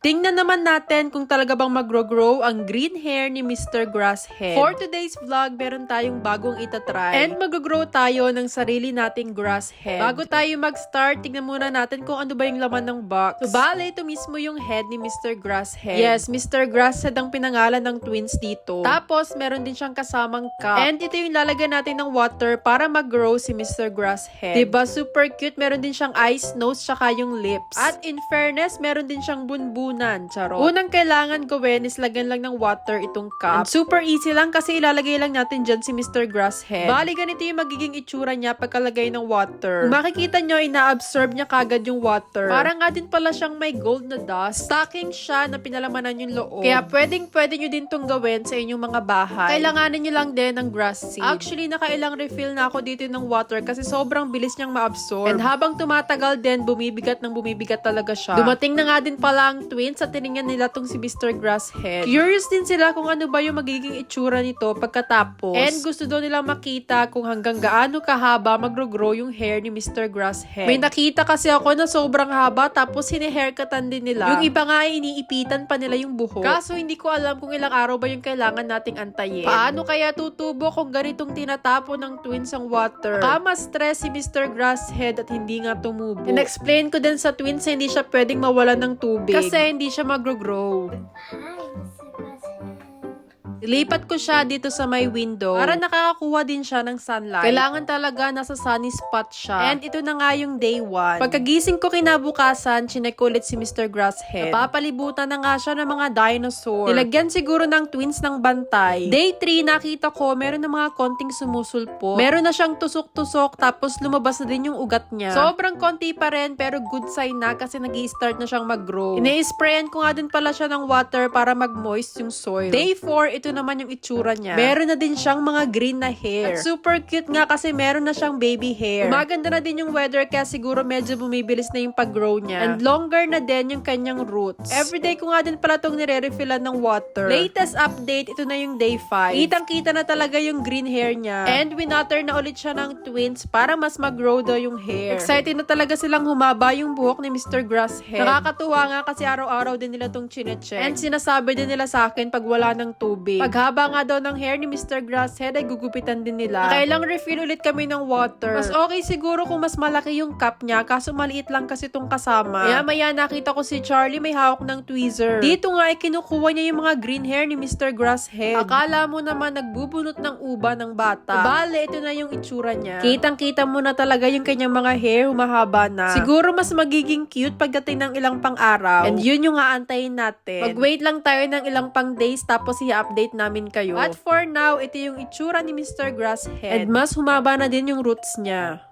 Tingnan naman natin kung talaga bang magro-grow ang green hair ni Mr. Grasshead. For today's vlog, meron tayong bagong itatry. And mag-grow tayo ng sarili nating grass head. Bago tayo mag-start, tingnan muna natin kung ano ba yung laman ng box. So, bale, ito mismo yung head ni Mr. Grasshead. Yes, Mr. Grasshead ang pinangalan ng twins dito. Tapos, meron din siyang kasamang cup. And ito yung lalagyan natin ng water para mag-grow si Mr. Grasshead. Diba, super cute. Meron din siyang eyes, nose, tsaka yung lips. At in fairness, meron din siyang bunbunan. Charot. Unang kailangan gawin is lagyan lang ng water itong cup. And super easy lang kasi ilalagay lang natin dyan si Mr. Grasshead. Bali, ganito yung magiging itsura niya pagkalagay ng water. Kung makikita nyo, ina-absorb niya kagad yung water. Parang nga din pala siyang may gold na dust. Stacking siya na pinalamanan yung loob. Kaya pwedeng pwede nyo din tong gawin sa inyong mga bahay. Kailanganin nyo lang din ng grass seed. Actually, nakailang refill na ako dito ng water kasi sobrang bilis niyang ma-absorb. And habang tumatagal din, bumibigat ng bumibigat talaga siya. Dumating na nga din pala ang twins at tiningnan nila tong si Mr. Grasshead. Curious din sila kung ano ba yung magiging itsura nito pagkatapos. And gusto daw nila makita kung hanggang gaano kahaba magro-grow yung hair ni Mr. Grasshead. May nakita kasi ako na sobrang haba tapos hine-haircutan din nila. Yung iba nga ay iniipitan pa nila yung buhok. Kaso hindi ko alam kung ilang araw ba yung kailangan nating antayin. Paano kaya tutubo kung ganitong tinatapo ng twins ang water? Kama stress si Mr. Grasshead at hindi nga tumubo. In-explain ko din sa twins hindi siya pwedeng mawalan ng tubig. Kasi hindi siya magro-grow. Hi, Mr. President. Ilipat ko siya dito sa may window para nakakakuha din siya ng sunlight. Kailangan talaga nasa sunny spot siya. And ito na nga yung day 1. Pagkagising ko kinabukasan, chinek ulit si Mr. Grasshead. Napapalibutan na nga siya ng mga dinosaur. Nilagyan siguro ng twins ng bantay. Day 3, nakita ko meron na mga konting sumusulpo. Meron na siyang tusok-tusok tapos lumabas na din yung ugat niya. Sobrang konti pa rin pero good sign na kasi nag start na siyang mag-grow. Ini-sprayan ko nga din pala siya ng water para mag-moist yung soil. Day 4, ito naman yung itsura niya. Meron na din siyang mga green na hair. At super cute nga kasi meron na siyang baby hair. Maganda na din yung weather kaya siguro medyo bumibilis na yung pag-grow niya. And longer na din yung kanyang roots. Everyday ko nga din pala itong nire-refillan ng water. Latest update, ito na yung day 5. Kitang-kita na talaga yung green hair niya. And winater na ulit siya ng twins para mas mag-grow daw yung hair. Excited na talaga silang humaba yung buhok ni Mr. Grasshead. Nakakatuwa nga kasi araw-araw din nila tong chinecheck. And sinasabi din nila sa akin pag wala ng tubig. Paghaba nga daw ng hair ni Mr. Grasshead ay gugupitan din nila. Kailang refill ulit kami ng water. Mas okay siguro kung mas malaki yung cup niya kaso maliit lang kasi tong kasama. Maya maya nakita ko si Charlie may hawak ng tweezer. Dito nga ay kinukuha niya yung mga green hair ni Mr. Grasshead. Akala mo naman nagbubunot ng uba ng bata. Bale, ito na yung itsura niya. Kitang-kita mo na talaga yung kanyang mga hair humahaba na. Siguro mas magiging cute pagdating ng ilang pang araw. And yun yung aantayin natin. Mag-wait lang tayo ng ilang pang days tapos i-update namin kayo. At for now, ito yung itsura ni Mr. Grasshead. And mas humaba na din yung roots niya.